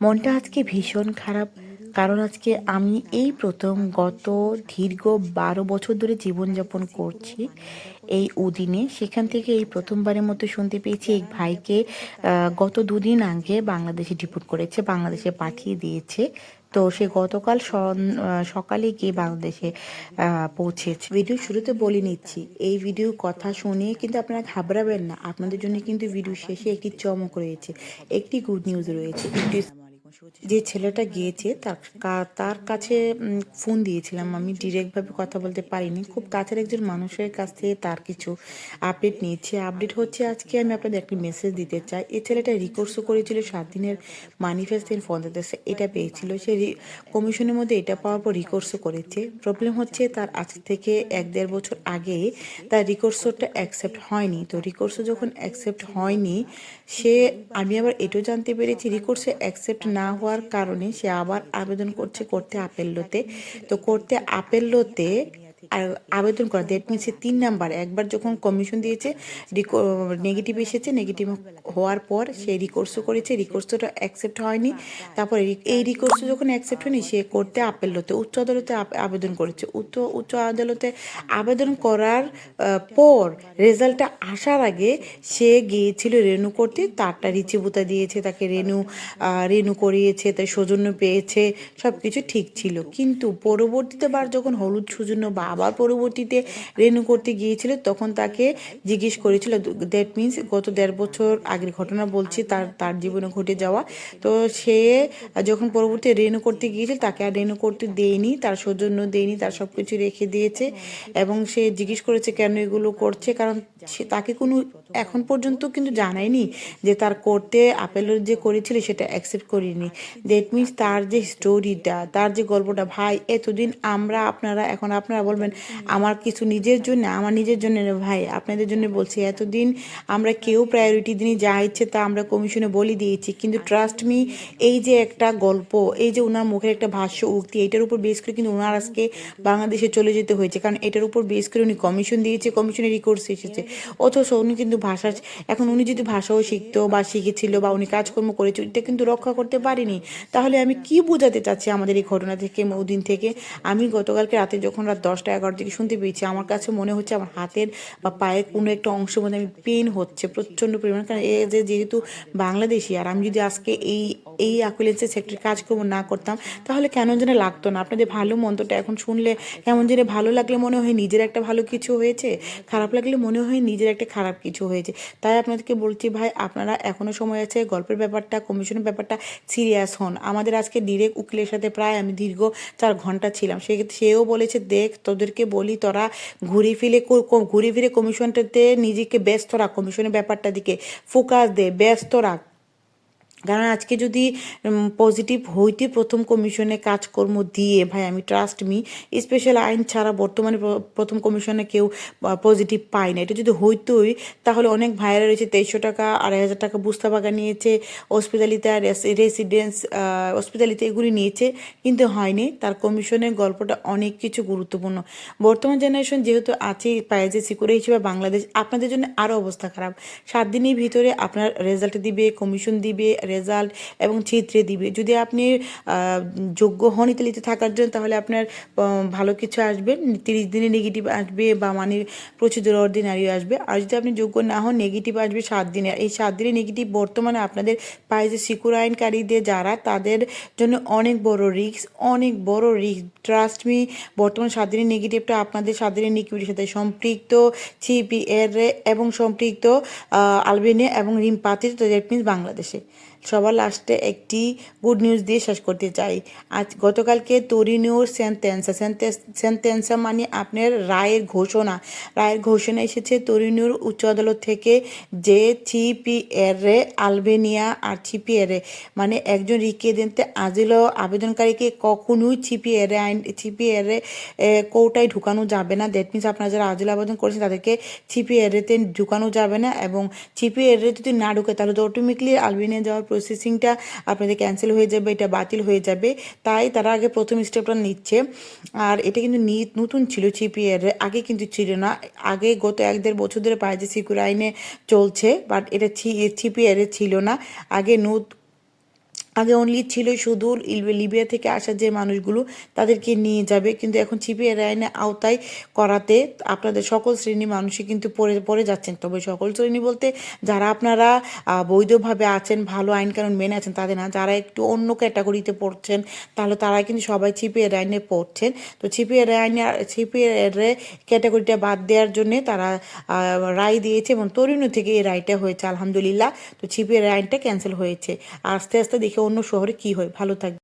মনটা আজকে ভীষণ খারাপ, কারণ আজকে আমি এই প্রথম গত দীর্ঘ বারো বছর ধরে জীবনযাপন করছি এই উদিনে। সেখান থেকে এই প্রথমবারের মতো শুনতে পেয়েছি এক ভাইকে গত দুদিন আগে বাংলাদেশে ডিপোর্ট করেছে, বাংলাদেশে পাঠিয়ে দিয়েছে। তো সে গতকাল সকালে গিয়ে বাংলাদেশে পৌঁছেছে। ভিডিও শুরুতে বলে নিচ্ছি, এই ভিডিও কথা শুনে কিন্তু আপনারা ঘাবড়াবেন না। আপনাদের জন্য কিন্তু ভিডিও শেষে একটি চমক রয়েছে, একটি গুড নিউজ রয়েছে। যে ছেলেটা গিয়েছে তার তার কাছে ফোন দিয়েছিলাম আমি ডিরেক্টভাবে কথা বলতে পারিনি। খুব কাছের একজন মানুষের কাছ থেকে তার কিছু আপডেট নিয়েছি। আপডেট হচ্ছে আজকে আমি আপনাদের একটি মেসেজ দিতে চাই। এই ছেলেটা রিকোর্সও করেছিল সাত দিনের ইন ফন্দাদেশে এটা পেয়েছিল সে কমিশনের মধ্যে এটা পাওয়ার পর রিকোর্সও করেছে। প্রবলেম হচ্ছে তার আজ থেকে এক দেড় বছর আগে তার রিকোর্সটা অ্যাকসেপ্ট হয়নি। তো রিকোর্সও যখন অ্যাকসেপ্ট হয়নি সে আমি আবার এটাও জানতে পেরেছি রিকোর্সে অ্যাকসেপ্ট না হওয়ার কারণে সে আবার আবেদন করছে করতে আপেল্লোতে। তো করতে আপেল্লোতে আবেদন করা দ্যাট মিনস তিন নাম্বার একবার যখন কমিশন দিয়েছে নেগেটিভ এসেছে নেগেটিভ হওয়ার পর সে রিকোর্সও করেছে রিকোর্সটা অ্যাকসেপ্ট হয়নি। তারপরে এই রিকোর্স যখন অ্যাকসেপ্ট হয়নি, সে করতে আপেল্লোতে উচ্চ আদালতে আবেদন করেছে। উচ্চ উচ্চ আদালতে আবেদন করার পর রেজাল্টটা আসার আগে সে গিয়েছিল রেনু করতে তারটা রিচিবুতা দিয়েছে, তাকে রেনু রেনু করিয়েছে তাই সৌজন্য পেয়েছে সব কিছু ঠিক ছিল। কিন্তু পরবর্তীতে বার যখন হলুদ সৌজন্য বা আবার পরবর্তীতে রেনু করতে গিয়েছিল, তখন তাকে জিজ্ঞেস করেছিল দ্যাট মিন্স গত দেড় বছর আগের ঘটনা বলছি, তার তার জীবনে ঘটে যাওয়া। তো সে যখন পরবর্তী রেনু করতে গিয়েছিল, তাকে আর রেনু করতে দেয়নি, তার সৌজন্য দেয়নি, তার সব কিছু রেখে দিয়েছে। এবং সে জিজ্ঞেস করেছে, কেন এগুলো করছে? কারণ সে তাকে কোনো এখন পর্যন্ত কিন্তু জানায়নি যে তার করতে আপেলের যে করেছিল সেটা অ্যাকসেপ্ট করিনি। দ্যাট মিনস তার যে স্টোরিটা তার যে গল্পটা ভাই এতদিন আমরা আপনারা এখন আপনারা বলবেন আমার কিছু নিজের জন্য আমার নিজের জন্য ভাই আপনাদের জন্য বলছি এতদিন আমরা কেউ প্রায়োরিটি দিনই যা ইচ্ছে তা আমরা কমিশনে বলে দিয়েছি। কিন্তু ট্রাস্ট মি এই যে একটা গল্প এই যে ওনার মুখের একটা ভাষ্য উক্তি এটার উপর বেস করে কিন্তু ওনার আজকে বাংলাদেশে চলে যেতে হয়েছে। কারণ এটার উপর বেস করে উনি কমিশন দিয়েছে কমিশনের রিকোর্স এসেছে। অথচ উনি কিন্তু ভাষা এখন উনি যদি ভাষাও শিখতো বা শিখেছিল বা উনি কাজকর্ম করেছিল এটা কিন্তু রক্ষা করতে পারিনি। তাহলে আমি কি বোঝাতে চাচ্ছি আমাদের এই ঘটনা থেকে ওদিন থেকে? আমি গতকালকে রাতে যখন রাত দশটা এগারো থেকে শুনতে পেয়েছি, আমার কাছে মনে হচ্ছে আমার হাতের বা পায়ের কোনো একটা অংশ মধ্যে আমি পেন হচ্ছে প্রচণ্ড পরিমাণে। কারণ এ যে যেহেতু বাংলাদেশি, আর আমি যদি আজকে এই এই অ্যাকুলেন্সের সেক্টরে কাজকর্ম না করতাম, তাহলে কেন যেন লাগতো না? আপনাদের ভালো মন্দটা এখন শুনলে কেমন যেন ভালো লাগলে মনে হয় নিজের একটা ভালো কিছু হয়েছে, খারাপ লাগলে মনে হয় নিজের একটা খারাপ কিছু হয়েছে। তাই আপনাদেরকে বলছি ভাই, আপনারা এখনও সময় আছে, গল্পের ব্যাপারটা কমিশনের ব্যাপারটা সিরিয়াস হন। আমাদের আজকে ডিরেক্ট উকিলের সাথে প্রায় আমি দীর্ঘ চার ঘণ্টা ছিলাম। সে সেও বলেছে, দেখ, তোদেরকে বলি, তোরা ঘুরে ফিরে ঘুরে ফিরে কমিশনটাতে নিজেকে ব্যস্ত রাখ কমিশনের ব্যাপারটা দিকে ফোকাস দে, ব্যস্ত রাখ। কারণ আজকে যদি পজিটিভ হইতে প্রথম কমিশনে কাজকর্ম দিয়ে, ভাই, আমি ট্রাস্ট মি স্পেশাল আইন ছাড়া বর্তমানে প্রথম কমিশনে কেউ পজিটিভ পায় না। এটা যদি হইতোই, তাহলে অনেক ভাইরা রয়েছে তেইশশো টাকা, আড়াই হাজার টাকা বুস্তা বাগা নিয়েছে হসপিটালিতে আর রেসিডেন্স হসপিটালিতে এগুলি নিয়েছে, কিন্তু হয়নি। তার কমিশনের গল্পটা অনেক কিছু গুরুত্বপূর্ণ। বর্তমান জেনারেশন যেহেতু আছে পাইজে সিকিউর হিসেবে বাংলাদেশ, আপনাদের জন্য আরও অবস্থা খারাপ। সাত দিনের ভিতরে আপনার রেজাল্ট দিবে কমিশন দিবে রেজাল্ট এবং চিত্রে দিবে। যদি আপনি যোগ্য হন ইতালিতে থাকার জন্য, তাহলে আপনার ভালো কিছু আসবে। তিরিশ দিনে নেগেটিভ আসবে বা মানে প্রচুর অর্ডিনারি আসবে। আর যদি আপনি যোগ্য না হন নেগেটিভ আসবে সাত দিনে। এই সাত দিনে নেগেটিভ বর্তমানে আপনাদের পায়ে যে সিকিউর আইনকারীদের যারা, তাদের জন্য অনেক বড় রিস্ক অনেক বড় রিস্ক ট্রাস্ট মি বর্তমান সাত দিনের নেগেটিভটা আপনাদের সাত দিনের নেগেটিভিটির সাথে সম্পৃক্ত সিপিএর এবং সম্পৃক্ত আলবেনিয়া এবং রিমপাতির তো দ্যাট মিনস বাংলাদেশে। সবার লাস্টে একটি গুড নিউজ দিয়ে শেষ করতে চাই। আজ গতকালকে তরিনিওর সেন্টেন্সা সেন্টেন্সা মানে আপনার রায়ের ঘোষণা। রায়ের ঘোষণা এসেছে তরিনিওর উচ্চ আদালত থেকে যে সিপিএর আলবেনিয়া আর সিপিএর মানে একজন রিকেদেন্তে আজিল আবেদনকারীকে কখনোই সিপিএর আইন সিপিএর কোটায় ঢুকানো যাবে না। দ্যাট মিনস আপনারা যারা আজিল আবেদন করেছেন তাদেরকে সিপিএরতে ঢুকানো যাবে না এবং সিপিএর যদি না ঢুকে তাহলে তো অটোমেটিকলি আলবেনিয়া যাওয়ার প্রসেসিংটা আপনাদের ক্যান্সেল হয়ে যাবে, এটা বাতিল হয়ে যাবে। তাই তারা আগে প্রথম স্টেপটা নিচ্ছে। আর এটা কিন্তু নতুন ছিল সিপিএর আগে কিন্তু ছিল না। আগে গত এক দেড় বছর ধরে পায় যে সিকিউর আইনে চলছে বাট এটা সিপিএর ছিল না। আগে আগে অনলি ছিল শুধু লিবিয়া থেকে আসা যে মানুষগুলো তাদেরকে নিয়ে যাবে। কিন্তু এখন সিপিআর আইনের আওতায় করাতে। আপনাদের সকল শ্রেণির মানুষই কিন্তু পড়ে পড়ে যাচ্ছেন। তবে সকল শ্রেণি বলতে যারা আপনারা বৈধভাবে আছেন, ভালো আইন কানুন মেনে আছেন, তাদের না, যারা একটু অন্য ক্যাটাগরিতে পড়ছেন, তাহলে তারা কিন্তু সবাই সিপিআর আইনে পড়ছেন। তো সিপিআর আইনে সিপিআর ক্যাটাগরিটা বাদ দেওয়ার জন্য তারা রায় দিয়েছে এবং তরুণ থেকে এই রায়টা হয়েছে, আলহামদুলিল্লাহ। তো সিপিআর আইনটা ক্যান্সেল হয়েছে। আস্তে আস্তে দেখে অন্য শহরে কি হয়? ভালো থাকবে